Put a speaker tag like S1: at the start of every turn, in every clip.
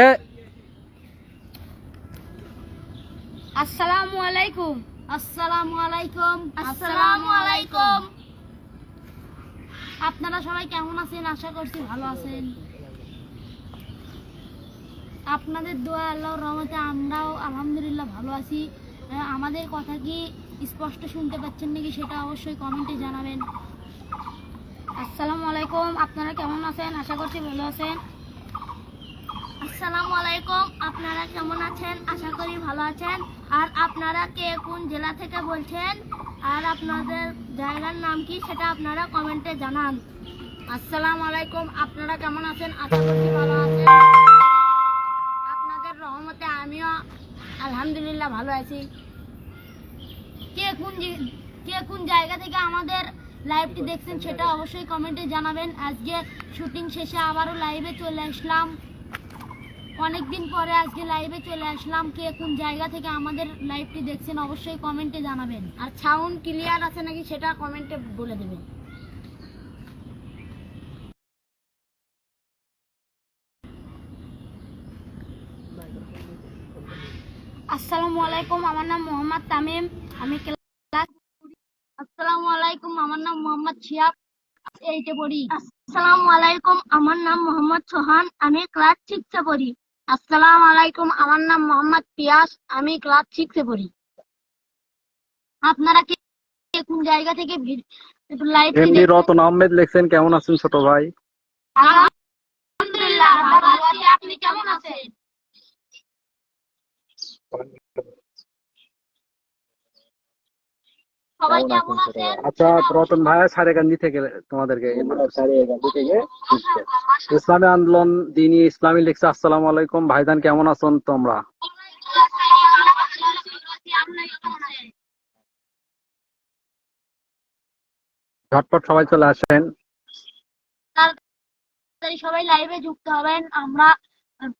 S1: এ
S2: আসসালামু আলাইকুম। আসসালামু আলাইকুম। আসসালামু আলাইকুম। আপনারা সবাই কেমন আছেন? আশা করছি ভালো আছেন। আপনাদের দোয়া আল্লাহর রহমতে আমরাও আলহামদুলিল্লাহ ভালো আছি। আমাদের কথা কি স্পষ্ট শুনতে পাচ্ছেন নাকি সেটা অবশ্যই কমেন্টে জানাবেন। আসসালামু আলাইকুম। আপনারা কেমন আছেন? আশা করছি ভালো আছেন। আসসালামু আলাইকুম, আপনারা কেমন আছেন? আশা করি ভালো আছেন। আর আপনারা কে কোন জেলা থেকে বলছেন? আর আপনাদের জায়গার নাম কি সেটা আপনারা কমেন্টে জানান। আসসালামু আপনারা কেমন আছেন? আশা করছি ভালো আছেন। আপনাদের রহমতে আমিও আলহামদুলিল্লাহ ভালো আছি। কে কোন কে কোন জায়গা থেকে আমাদের লাইভটি দেখছেন সেটা অবশ্যই কমেন্টে জানাবেন। আজকে শুটিং শেষে আবারও লাইভে চলে আসলাম। অনেকদিন পরে আজকে লাইভে চলে আসলাম। কে কোন জায়গা থেকে আমাদের লাইভটি দেখছেন অবশ্যই কমেন্টে জানাবেন। আর সাউন্ড ক্লিয়ার আছে নাকি সেটা কমেন্টে বলে দেবেন। আসসালামু আলাইকুম, আমার নাম মোহাম্মদ তামিম। আমি ক্লাস আসসালামু আলাইকুম, আমার নাম মোহাম্মদ শিয়াব। এইটে পড়ি। আসসালামু আলাইকুম, আমার নাম মোহাম্মদ সোহান। আমি ক্লাস সিক্সে পড়ি। আসসালামু আলাইকুম আমার নাম মোহাম্মদ পিয়াস আমি ক্লাস সিক্সে পড়ি। আপনারা কে কোন জায়গা থেকে লাইভ
S1: এমডি রতন আহমেদ লেখছেন কেমন আছেন ছোট ভাই?
S2: আলহামদুলিল্লাহ ভালো আছি আপনি কেমন আছেন? সবাই কেমন আছেন?
S1: আচ্ছা রতন ভাইয়া সারেগান্ধি থেকে তোমাদেরকে ইসলামী আন্দোলন দিনী ইসলামী লিখছে আসসালামু আলাইকুম। ভাইজান কেমন আছেন তোমরা? ঝটপট সবাই চলে আসেন।
S2: সবাই লাইভে যুক্ত হবেন। আমরা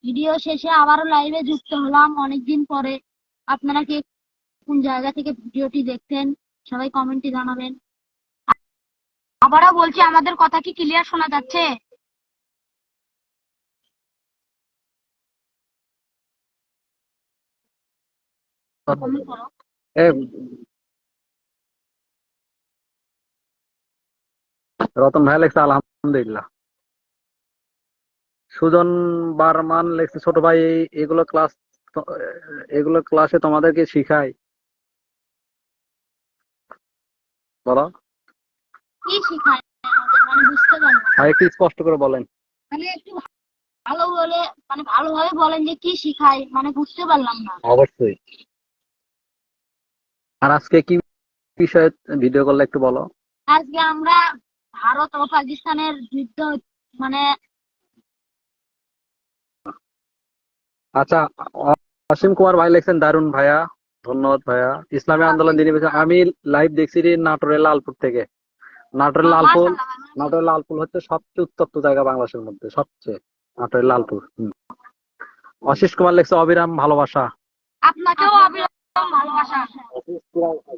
S2: ভিডিও শেষে আবারও লাইভে যুক্ত হলাম অনেকদিন পরে। আপনারা কে কোন জায়গা থেকে ভিডিওটি দেখছেন সবাই কমেন্টে জানাবেন। আবারও বলছি, আমাদের কথা কি ক্লিয়ার শোনা যাচ্ছে?
S1: রতন ভাই লেখছে, আলহামদুলিল্লাহ। সুজন বারমান লেখছে, ছোট ভাই, এগুলো ক্লাস এগুলো ক্লাসে তোমাদেরকে শিখায়। বলো।
S2: কি শিখায়? মানে বুঝতে পারলাম
S1: আর একটু স্পষ্ট করে বলেন।
S2: মানে একটু ভালো বলে মানে ভালোভাবে বলেন যে কি শিখায় মানে বুঝতে পারলাম না।
S1: অবশ্যই। আর আজকে কি বিষয়ে ভিডিও করলে একটু বলো।
S2: আজকে আমরা ভারত ও পাকিস্তানের যুদ্ধ মানে
S1: আচ্ছা অসীম কুমার ভাই লেখছেন দারুণ ভাইয়া। ধন্যবাদ ভাইয়া। ইসলামী আন্দোলন দিনী বিষয় আমি লাইভ দেখছি রে নাটোরের লালপুর থেকে। নাটোরের লালপুর
S2: মাশাআল্লাহ,
S1: নাটোরের লালপুর হচ্ছে সবচেয়ে উত্তপ্ত জায়গা বাংলাদেশের মধ্যে সবচেয়ে নাটোরের লালপুর। অশিস কুমার লেখছে অবিরাম ভালোবাসা।
S2: আপনাকেও অবিলম্ব ভালোবাসা।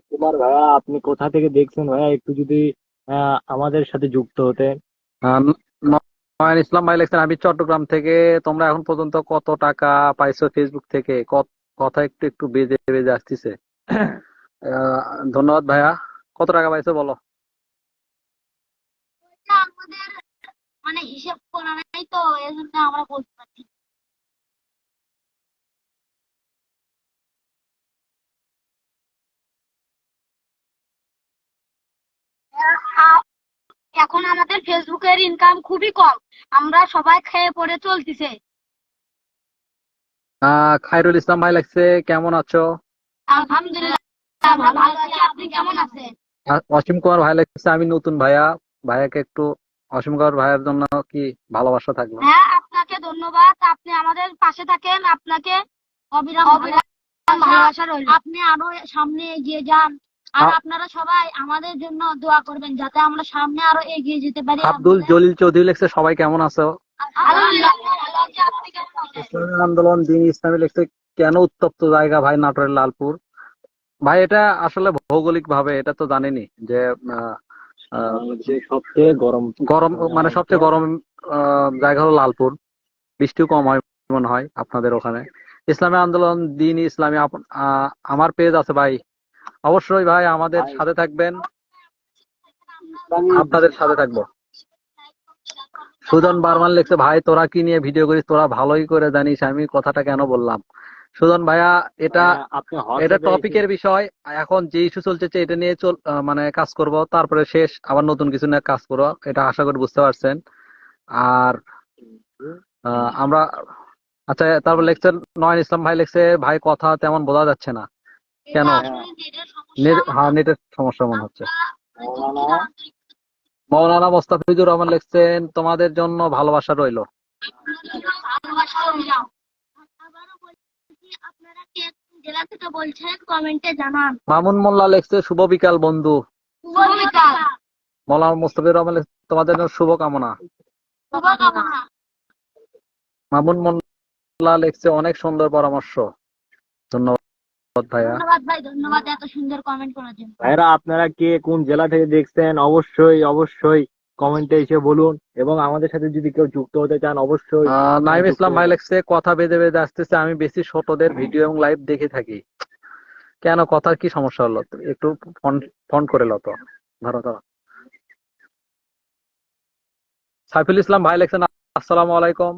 S3: কুমার ভাইয়া আপনি কোথা থেকে দেখছেন ভাইয়া? একটু যদি আহ, আমাদের সাথে যুক্ত হতেন।
S1: নয়ন ইসলাম ভাই লেখছেন আমি চট্টগ্রাম থেকে তোমরা এখন পর্যন্ত কত টাকা পাইছো ফেসবুক থেকে? কত কথা একটু একটু বেজে বেজে আসতেছে। ধন্যবাদ ভাইয়া। কত টাকা পাইছো বলো?
S2: মানে করা নাই তো আমরা বলতে পারছি এখন আমাদের ফেসবুকের ইনকাম খুবই কম। আমরা সবাই খেয়ে পড়ে চলতেছে।
S1: খায়রুল ইসলাম ভাই লাগছে কেমন আছো?
S2: আলহামদুলিল্লাহ ভালো আছি। আপনি কেমন আছেন?
S1: অসীম কুমার ভাই লাগছে আমি নতুন ভাইয়া। ভাইয়াকে একটু অসীম কুমার ভাইয়ের জন্য কি ভালোবাসা থাকল?
S2: হ্যাঁ আপনাকে ধন্যবাদ। আপনি আমাদের পাশে থাকেন আপনাকে অবিরাম ভালোবাসা রইল। আপনি আরও সামনে এগিয়ে যান। আর আপনারা সবাই আমাদের জন্য দোয়া করবেন যাতে আমরা সামনে আরও এগিয়ে যেতে পারি।
S1: আব্দুল জলিল চৌধুরী লেখছে সবাই কেমন আছো? ইসলামী আন্দোলন দিন ইসলামী লেখছে কেন উত্তপ্ত জায়গা ভাই নাটোরের লালপুর? ভাই এটা আসলে ভৌগোলিক ভাবে এটা তো জানেনি যে
S3: সবচেয়ে গরম
S1: গরম মানে সবচেয়ে গরম আহ, জায়গা হলো লালপুর। বৃষ্টিও কম হয় মনে হয় আপনাদের ওখানে। ইসলামী আন্দোলন দিন ইসলামী আহ, আমার পেজ আছে ভাই। অবশ্যই ভাই আমাদের সাথে থাকবেন। আপনাদের সাথে থাকব। সুজন বারমান লিখছে ভাই তোরা কি নিয়ে ভিডিও করিস? তোরা ভালোই করে জানিস আমি কথাটা কেন বললাম? সুজন ভাইয়া এটা এটা টপিকের বিষয়। এখন যে ইস্যু চলছে এটা নিয়ে চল মানে কাজ করব তারপরে শেষ আবার নতুন কিছু নিয়ে কাজ করব এটা আশা করি বুঝতে পারছেন। আর আহ, আমরা আচ্ছা তারপর লিখছে নয়ন ইসলাম ভাই লিখছে ভাই কথা তেমন বোঝা যাচ্ছে না। কেন? হ্যাঁ নেটের সমস্যা মনে হচ্ছে।
S3: মৌলানা
S1: মোস্তাফিজুর রহমান লিখছেন, তোমাদের জন্য ভালোবাসা রইল। মামুন মোল্লা লিখছে, শুভ বিকাল বন্ধু। মৌলানা মোস্তাফিজুর রহমান তোমাদের জন্য শুভ কামনা।
S2: শুভকামনা
S1: মামুন মোল্লা লিখছে, অনেক সুন্দর পরামর্শ। ধন্যবাদ।
S2: ধন্যবাদ ভাই ধন্যবাদ এত সুন্দর কমেন্ট করার জন্য।
S3: ভাইরা আপনারা কে কোন জেলা থেকে দেখছেন অবশ্যই অবশ্যই কমেন্টে এসে বলুন। এবং আমাদের সাথে যদি কেউ যুক্ত হতে চান অবশ্যই
S1: নাইম ইসলাম ভাই
S3: যান।
S1: কথা বেঁধে বেঁধে আসতেছে। আমি বেশি ছোটদের ভিডিও এবং লাইভ দেখে থাকি। কেন? কথার কি সমস্যা হলো? একটু ফোন ফোন করে লো তো। ধরো ধরো। সাইফুল ইসলাম ভাই লিখছেন আসসালামু আলাইকুম।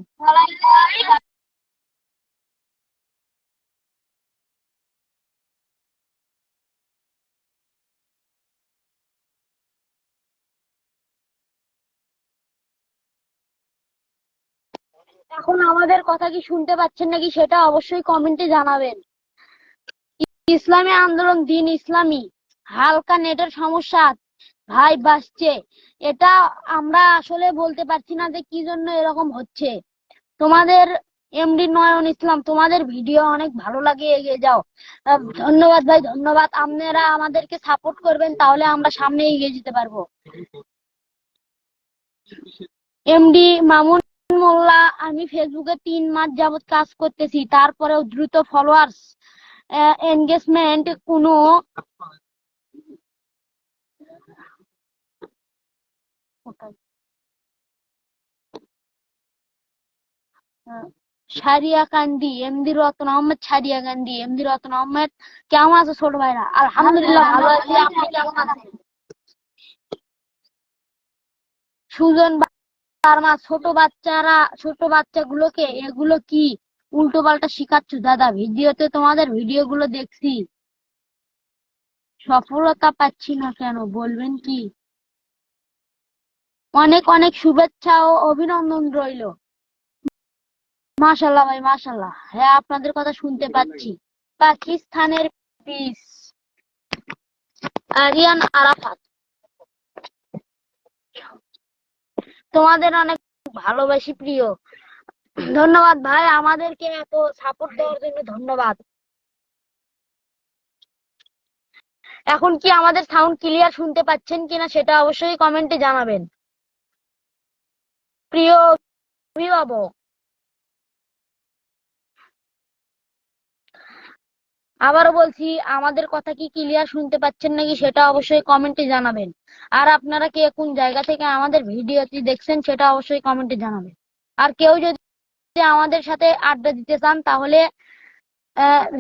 S2: এখন আমাদের কথা কি শুনতে পাচ্ছেন নাকি সেটা অবশ্যই কমেন্টে জানাবেন। ইসলামী আন্দোলন দিন ইসলামী, হালকা নেটের সমস্যা, ভাই বাসছে এটা আমরা আসলে বলতে পারছি না যে কি জন্য এরকম হচ্ছে। তোমাদের এমডি নয়ন ইসলাম, তোমাদের ভিডিও অনেক ভালো লাগে, এগিয়ে যাও। ধন্যবাদ ভাই, ধন্যবাদ। আপনারা আমাদেরকে সাপোর্ট করবেন, তাহলে আমরা সামনে এগিয়ে যেতে পারব। এমডি মামুন মোল্লা আমি ফেসবুকে তিন মাস যাবত কাজ করতেছি তারপরেও দ্রুত ফলোয়ার্স এনগেজমেন্ট কোনো সারিয়া কান্দি এমডি রতন আহমেদ সারিয়া কান্দি এমডি রতন আহমেদ কেমন আছো ছোট ভাইরা? আলহামদুলিল্লাহ ভালো আছি আপনি কেমন আছেন? সুজন বার্মা ছোট বাচ্চারা, ছোট বাচ্চাগুলোকে এগুলো কি উল্টো পাল্টা শিখাচ্ছ? দাদা, ভিডিওতে তোমাদের ভিডিও গুলো দেখছি। সফলতা পাচ্ছি না কেন, বলবেন কি? অনেক অনেক শুভেচ্ছা ও অভিনন্দন রইল। মাশাল্লাহ ভাই মাশাল্লাহ হ্যাঁ আপনাদের কথা শুনতে পাচ্ছি। পাকিস্তানের পিস আরিয়ান আরাফাত। তোমাদের অনেক ভালোবাসি, প্রিয়। ধন্যবাদ ভাই, আমাদেরকে এত সাপোর্ট দেওয়ার জন্য ধন্যবাদ। এখন কি আমাদের সাউন্ড ক্লিয়ার শুনতে পাচ্ছেন কিনা সেটা অবশ্যই কমেন্টে জানাবেন। প্রিয় অভিভাবক আবারও বলছি, আমাদের কথা কি ক্লিয়ার শুনতে পাচ্ছেন নাকি সেটা অবশ্যই কমেন্টে জানাবেন। আর আপনারা কে কোন জায়গা থেকে আমাদের ভিডিওটি দেখছেন সেটা অবশ্যই কমেন্টে জানাবেন। আর কেউ যদি আমাদের সাথে আড্ডা দিতে চান, তাহলে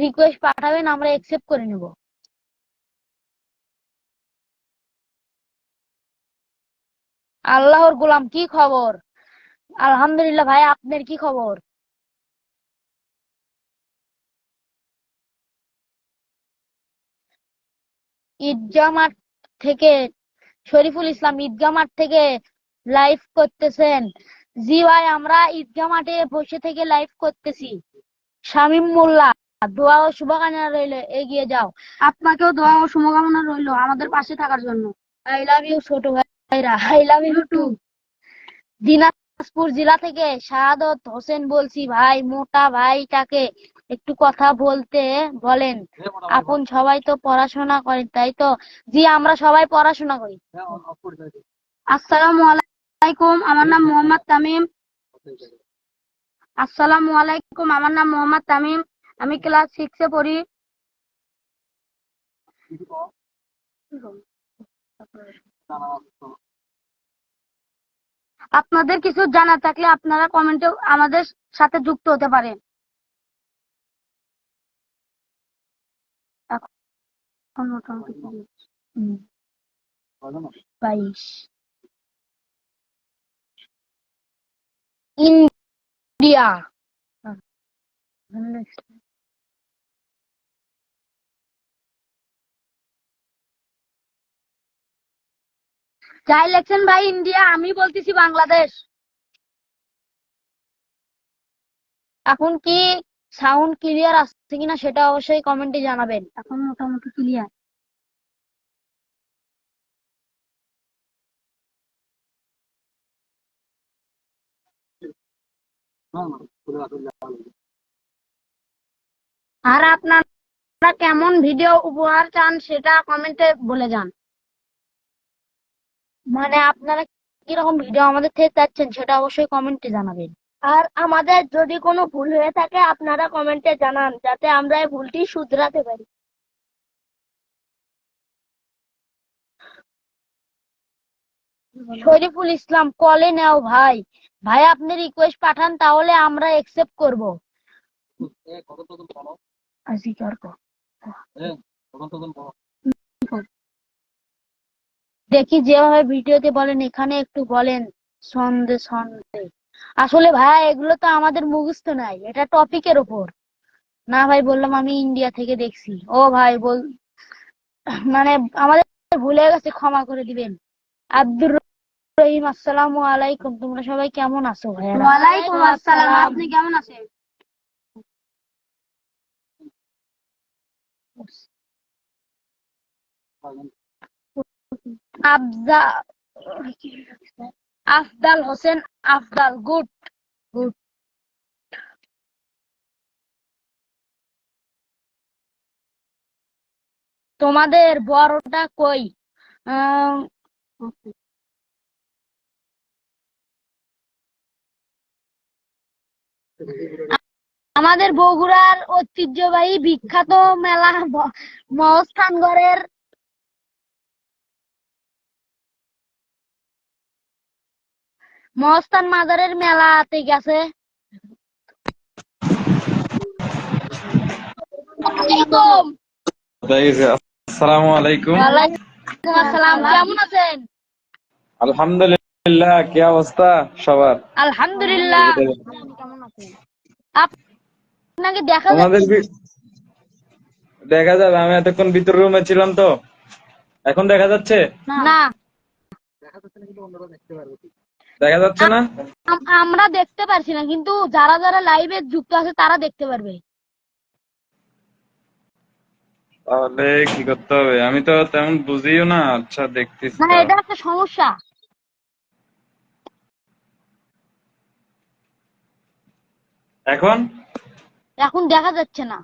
S2: রিকোয়েস্ট পাঠাবেন, আমরা একসেপ্ট করে নেব। আল্লাহর গোলাম, কি খবর? আলহামদুলিল্লাহ ভাই, আপনার কি খবর? ঈদগাহ মাঠ থেকে শরীফুল ইসলাম ঈদগাহ মাঠ থেকে লাইভ করতেছেন। জি ভাই, আমরা ঈদগাহ মাঠে বসে থেকে লাইভ করতেছি। শামীম মোল্লা, দোয়া ও শুভকামনা রইল, এগিয়ে যাও। আপনাকেও দোয়া ও শুভকামনা রইল আমাদের পাশে থাকার জন্য। আই লাভ ইউ ছোট ভাইরা I love you too Dinajpur জেলা থেকে শাহাদত হোসেন বলছি, ভাই, মোটা ভাইটাকে একটু কথা বলতে বলেন। আপন সবাই তো পড়াশোনা করেন তাই তো? জি আমরা সবাই পড়াশোনা করি। আসসালামু আলাইকুম আমার নাম মোহাম্মদ তামিম। আসসালামু আলাইকুম আমার নাম মোহাম্মদ তামিম। আমি ক্লাস সিক্সে পড়ি। আপনাদের কিছু জানা থাকলে আপনারা কমেন্টে আমাদের সাথে যুক্ত হতে পারেন। মোটামুটি হুম, বাইশ। ইন্ডিয়া। যাই লেখছেন ভাই ইন্ডিয়া আমি বলতেছি বাংলাদেশ। এখন কি সাউন্ড ক্লিয়ার আসছে কিনা সেটা অবশ্যই কমেন্টে জানাবেন। এখন মোটামুটি ক্লিয়ার আর আপনারা কেমন ভিডিও উপহার চান সেটা কমেন্টে বলে যান। মানে আপনারা কীরকম ভিডিও আমাদের থেকে চাচ্ছেন সেটা অবশ্যই কমেন্টে জানাবেন। আর আমাদের যদি কোনো ভুল হয়ে থাকে আপনারা কমেন্টে জানান যাতে আমরা এই ভুলটি শুধরাতে পারি। শরীফুল ইসলাম কলে নেও ভাই। ভাই আপনি রিকোয়েস্ট পাঠান তাহলে আমরা একসেপ্ট করব। দেখি যেভাবে ভিডিওতে বলেন এখানে একটু বলেন। সন্ধে সন্ধে। আসলে ভাই এগুলো তো আমাদের মুখস্থ নাই। এটা টপিকের ওপর না ভাই বললাম আমি ইন্ডিয়া থেকে দেখছি। ও ভাই বল মানে আমাদের ভুলে গেছে ক্ষমা করে দিবেন। আব্দুর রহিম আসসালামু আলাইকুম। তোমরা সবাই কেমন আছো ভাইয়া
S4: ওয়ালাইকুম আসসালাম। আপনি কেমন আছেন?
S2: আফজা আফদাল হোসেন আফদাল গুড তোমাদের বড়টা কই? আমাদের বগুড়ার ঐতিহ্যবাহী বিখ্যাত মেলা মহস্থানগড়ের মহস্থান মাজারের মেলাতে গেছে।
S5: আসসালামু আলাইকুম
S2: আসসালাম। কেমন আছেন?
S5: আলহামদুলিল্লাহ কি অবস্থা সবার?
S2: আলহামদুলিল্লাহ। আপনাকে দেখা
S5: যাবে? আমি এতক্ষণ ভিতর রুমে ছিলাম তো। এখন দেখা যাচ্ছে?
S2: না।
S5: দেখা যাচ্ছে না
S2: আম- আমরা দেখতে পারছি না কিন্তু যারা যারা লাইভে যুক্ত আছে তারা দেখতে পারবে।
S5: তাহলে কি করতে হবে? আমি তো তেমন বুঝিও না। আচ্ছা দেখতেছি
S2: না এটা একটা সমস্যা।
S5: এখন?
S2: এখন দেখা যাচ্ছে না।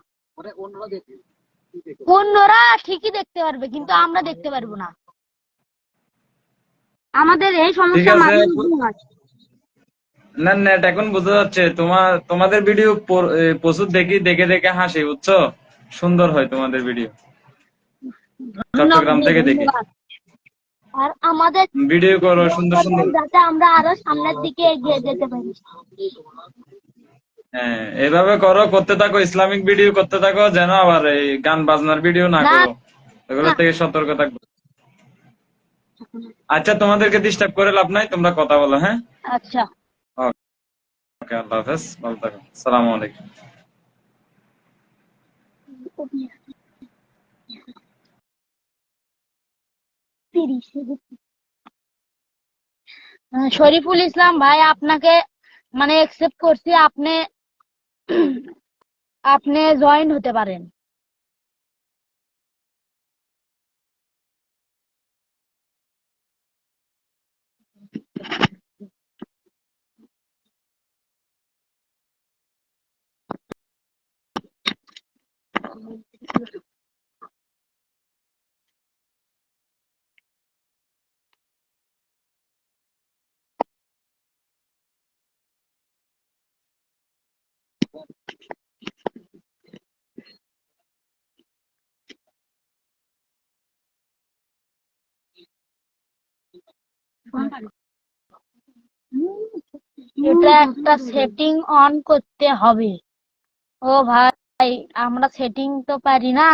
S2: অন্যরা ঠিকই দেখতে পারবে কিন্তু আমরা দেখতে পারব না। আমাদের এই সমস্যা। মাঝে মধ্যে
S5: না নেট এখন বোঝা যাচ্ছে। তোমার তোমাদের ভিডিও প্রচুর দেখি দেখে দেখে হাসি বুঝছ? সুন্দর হয় তোমাদের ভিডিও চট্টগ্রাম থেকে দেখি।
S2: আর আমাদের
S5: ভিডিও করো সুন্দর সুন্দর।
S2: যাতে আমরা আরও সামনের দিকে এগিয়ে যেতে পারি।
S5: হ্যাঁ এভাবে করো করতে থাকো ইসলামিক ভিডিও করতে থাকো যেন আবার এই গান বাজনার ভিডিও না
S2: না।
S5: করো। এগুলো থেকে সতর্ক থাকবে আচ্ছা তোমাদেরকে ডিস্টার্ব করে লাভ নাই তোমরা কথা বলো হ্যাঁ?
S2: আচ্ছা।
S5: ওকে আল্লাহ হাফেজ ভালো থাকো সালামু আলাইকুম।
S2: শরীফুল ইসলাম ভাই আপনাকে মানে একসেপ্ট করছি আপনি আপনি জয়েন হতে পারেন। এটা একটা সেটিং অন করতে হবে। ও ভাই। আমরা সেটিং তো পারি না।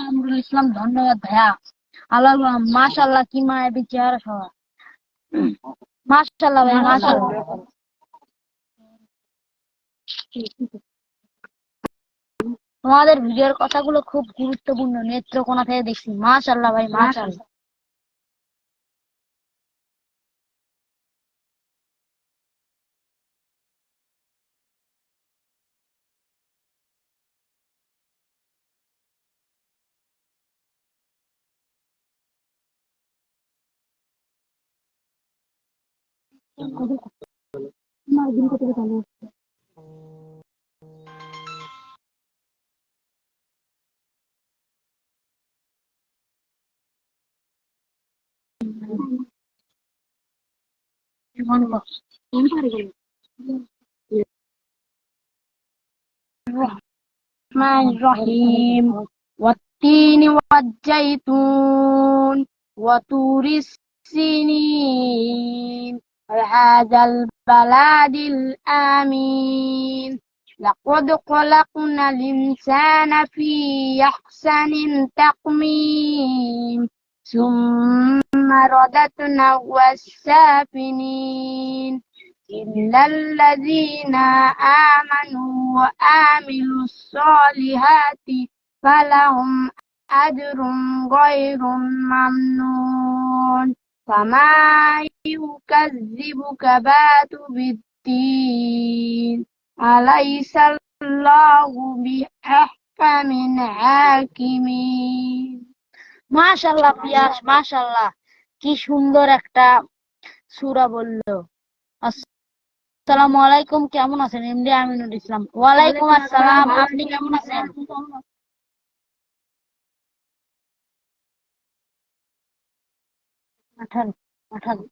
S2: এমডি ইসলাম ধন্যবাদ ভাইয়া আল্লাহ মাশাল্লাহ কি সবার মাশাল্লাহ ভাইয়া মাশাল্লাহ তোমাদের ভিডিওর কথাগুলো খুব গুরুত্বপূর্ণ, নেত্রকোনা থেকে দেখছি। মাশাল্লাহ ভাই মাশাল্লাহ الرحمن الرحيم والتين والزيتون وطور السنين وهذا البلد الآمين. لقد خلقنا الإنسان في أحسن تقويم ثم رددناه السافلين إلا الذين آمنوا وآمنوا الصالحات فلهم أجر غير ممنون. فما يكذبك بعد بالدين أليس الله بأحكم الحاكمين মাশাল্লাহ পিয়াস মাশাল্লাহ কি সুন্দর একটা সূরা বললো আসসালামু আলাইকুম কেমন আছেন এমডি আমিনুল ইসলাম ওয়ালাইকুম আসসালাম আপনি কেমন আছেন আঠারো আঠারো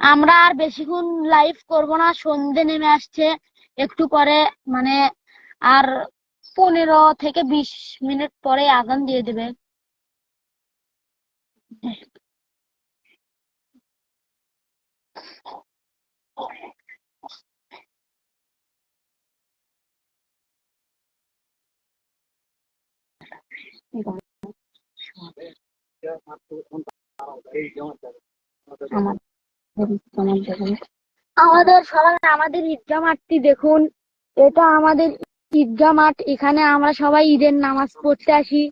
S2: আমরা আর বেশিক্ষণ লাইভ করব না সন্ধে নেমে আসছে। একটু পরে মানে আর পনেরো থেকে বিশ মিনিট পরে আজান দিয়ে দেবে। আমাদের সবাই আমাদের ঈদগাহ মাঠটি দেখুন। এটা আমাদের ঈদগাহ মাঠ। এখানে আমরা সবাই ঈদের নামাজ পড়তে আসি।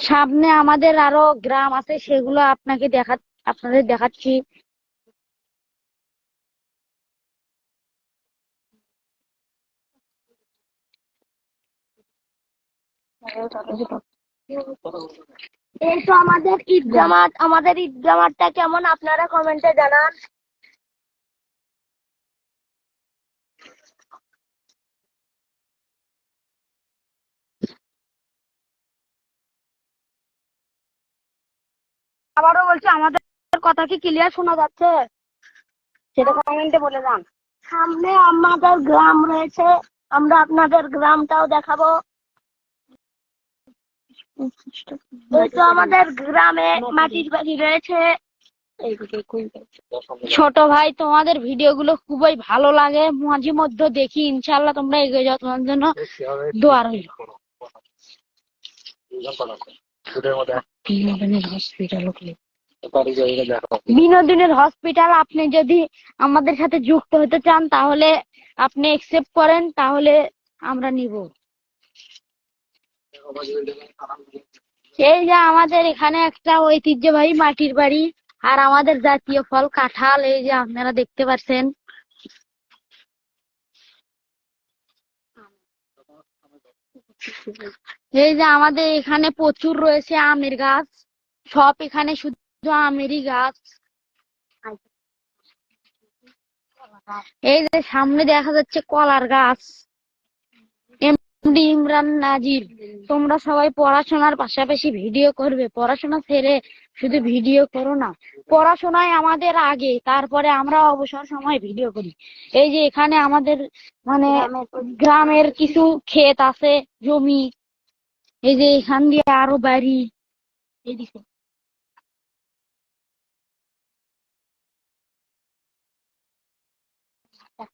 S2: সামনে আমাদের আরও গ্রাম আছে, সেগুলো আপনাকে দেখা আপনাদের দেখাচ্ছি। এই তো আমাদের ঈদগাহ মাঠ আমাদের মাঠটা কেমন? আপনারা কমেন্টে জানান। আবারও বলছি, আমাদের কথা কি ক্লিয়ার শোনা যাচ্ছে? সেটা কমেন্টে বলে যান। সামনে আমাদের গ্রাম রয়েছে, আমরা আপনাদের গ্রামটাও দেখাবো। তো আমাদের গ্রামে মাটির বাড়ি রয়েছে। ছোট ভাই, তোমাদের ভিডিও গুলো খুবই ভালো লাগে। মাঝে মধ্যে দেখি ইনশাল্লাহ তোমরা এগিয়ে যাও, তোমার জন্য দোয়া রইল। বিনোদিনের হসপিটাল আপনি যদি আমাদের সাথে যুক্ত হতে চান, তাহলে আপনি একসেপ্ট করেন, তাহলে আমরা নিব। এই যে আমাদের এখানে একটা ঐতিহ্যবাহী মাটির বাড়ি আর আমাদের জাতীয় ফল কাঁঠাল, এই যে আপনারা দেখতে পাচ্ছেন। এই যে আমাদের এখানে প্রচুর রয়েছে আমের গাছ। সব এখানে শুধু আমেরই গাছ। এই যে সামনে দেখা যাচ্ছে কলার গাছ। ইমরান নাজির। তোমরা সবাই পড়াশোনার পাশাপাশি ভিডিও করবে। পড়াশোনা ছেড়ে শুধু ভিডিও করো না। পড়াশোনায় আমাদের আগে, তারপরে আমরা অবসর সময় ভিডিও করি। এই যে এখানে আমাদের মানে গ্রামের কিছু ক্ষেত আছে, জমি। এই যে এখান দিয়ে আরও বাড়ি। এদিকে।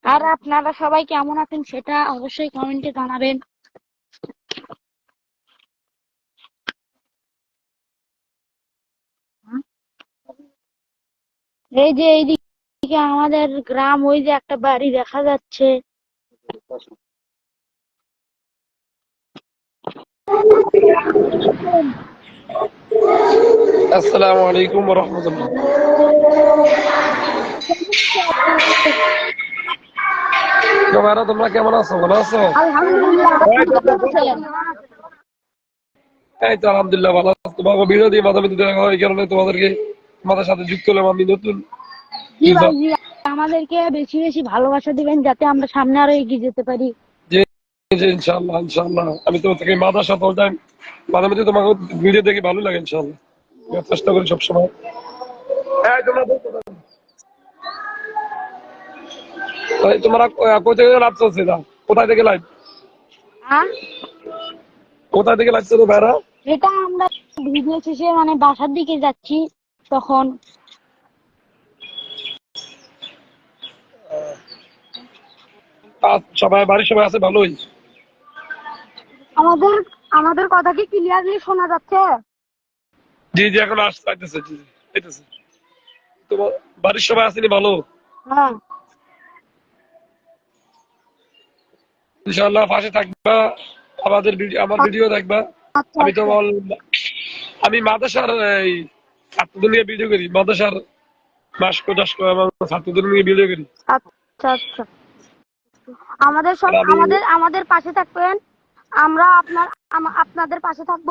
S2: আর আপনারা সবাই কেমন আছেন সেটা অবশ্যই কমেন্টে জানাবেন। এই যে এইদিকে আমাদের গ্রাম ওই যে একটা বাড়ি দেখা যাচ্ছে।
S6: আসসালামু আলাইকুম রহমতুল্লাহ। ভাইরা তোমরা কেমন আছো? ভালো আছো? এই তো আলহামদুলিল্লাহ ভালো আছো। তোমাকে মাঝে দেখা হয় কারণে তোমাদেরকে তোমাদের সাথে যুক্ত হলাম আমি নতুন।
S2: আমাদেরকে বেশি বেশি ভালোবাসা দিবেন যাতে আমরা সামনে আরও এগিয়ে যেতে পারি।
S6: ইনশাআল্লাহ ইনশাআল্লাহ আমি তোমার থেকে মাদার সাথে অল টাইম মাঝে মধ্যে তোমাকে ভিডিও দেখে ভালো লাগে ইনশাআল্লাহ আমি চেষ্টা করি সবসময়। এই তোমরা তোমরা কোথা থেকে লাইভ চলছে কোথায় থেকে লাইভ
S2: হ্যাঁ?
S6: কোথায় থেকে লাইভ চলছে ভাইরা?
S2: এটা আমরা ভিডিও শেষে মানে বাসার দিকে যাচ্ছি তখন।
S6: সবাই বাড়ির সবাই আছে? ভালোই?
S2: আমাদের আমাদের কথা কি ক্লিয়ারলি শোনা যাচ্ছে?
S6: জি জি এখন আসতে আইতেছে জি জি বাড়ির সবাই আসেনি ভালো?
S2: হ্যাঁ।
S6: ইনশাআল্লাহ পাশে থাকবা আমাদের ভিডিও আমার ভিডিও দেখবা।
S2: আচ্ছা
S6: আমি তো বল আমি মাদ্রাসার এই ছাত্রদের নিয়ে ভিডিও করি মাদ্রাসার মাসকো টাসকো এবং ছাত্রদের নিয়ে ভিডিও করি।
S2: আচ্ছা আচ্ছা। আমাদের সব আমাদের আমাদের পাশে থাকবেন। আমরা আপনার আপনাদের পাশে থাকব।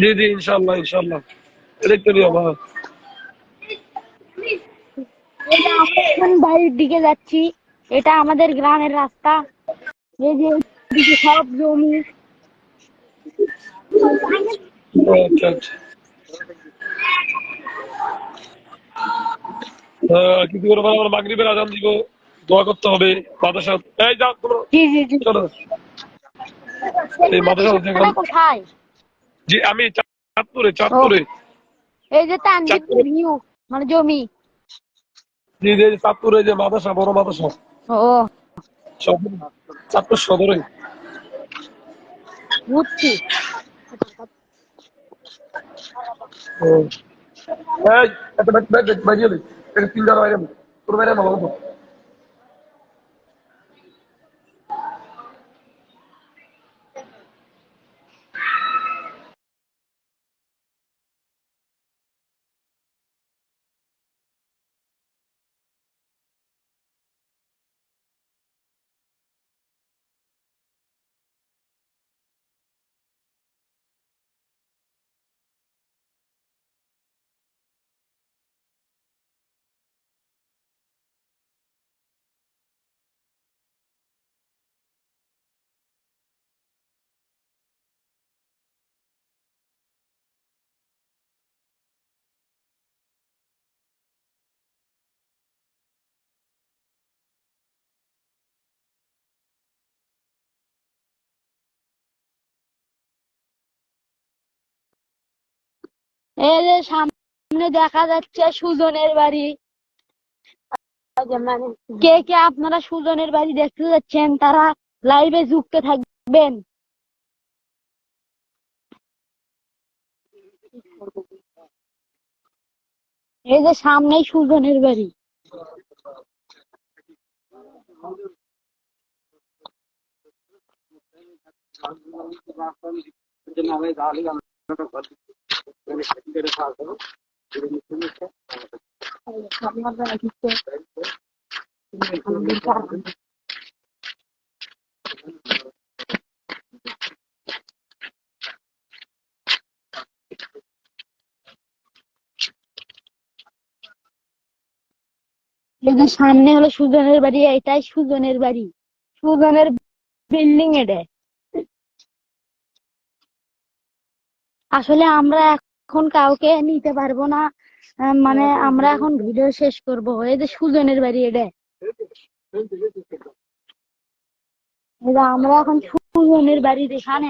S6: জি জি ইনশাআল্লাহ ইনশাআল্লাহ। এটাই তো নিয়ম হ্যাঁ।
S2: এই যে আমরা এখন বাড়ির দিকে যাচ্ছি। এটা আমাদের গ্রামের রাস্তা। এই যে সব জমি।
S6: আচ্ছা আচ্ছা। কিছু করে আমরা মাগরিবের আজান দিব। দোয়া করতে হবে মাদ্রাসা। এই যাও তোমরা
S2: জি জি জি।
S6: চলো। এই মাদ্রাসা
S2: কোথায়?
S6: জি আমি চাঁদপুরে চাঁদপুরে।
S2: এই যে তানজিদপুর ভিউ মানে জমি।
S6: জি জি চাঁদপুরে যে মাদ্রাসা বড় মাদ্রাসা।
S2: ও।
S6: চাঁদপুর সদরে
S2: বুঝছি।
S6: এই একটা বাইরে তোর বাইরে ভালো
S2: এর সামনে দেখা যাচ্ছে সুজনের বাড়ি। কে কে আপনারা সুজনের বাড়ি দেখতে যাচ্ছেন? তারা লাইভে যুক্ত থাকবেন। এই যে সামনেই সুজনের বাড়ি। এই যে সামনে হলো সুজনের বাড়ি এটাই সুজনের বাড়ি। সুজনের বিল্ডিং এটা আসলে আমরা এখন কাউকে নিতে পারব না। মানে আমরা এখন ভিডিও শেষ করব। এই যে সুজনের বাড়ি, এটা। আমরা এখন সুজনের বাড়ি এখানে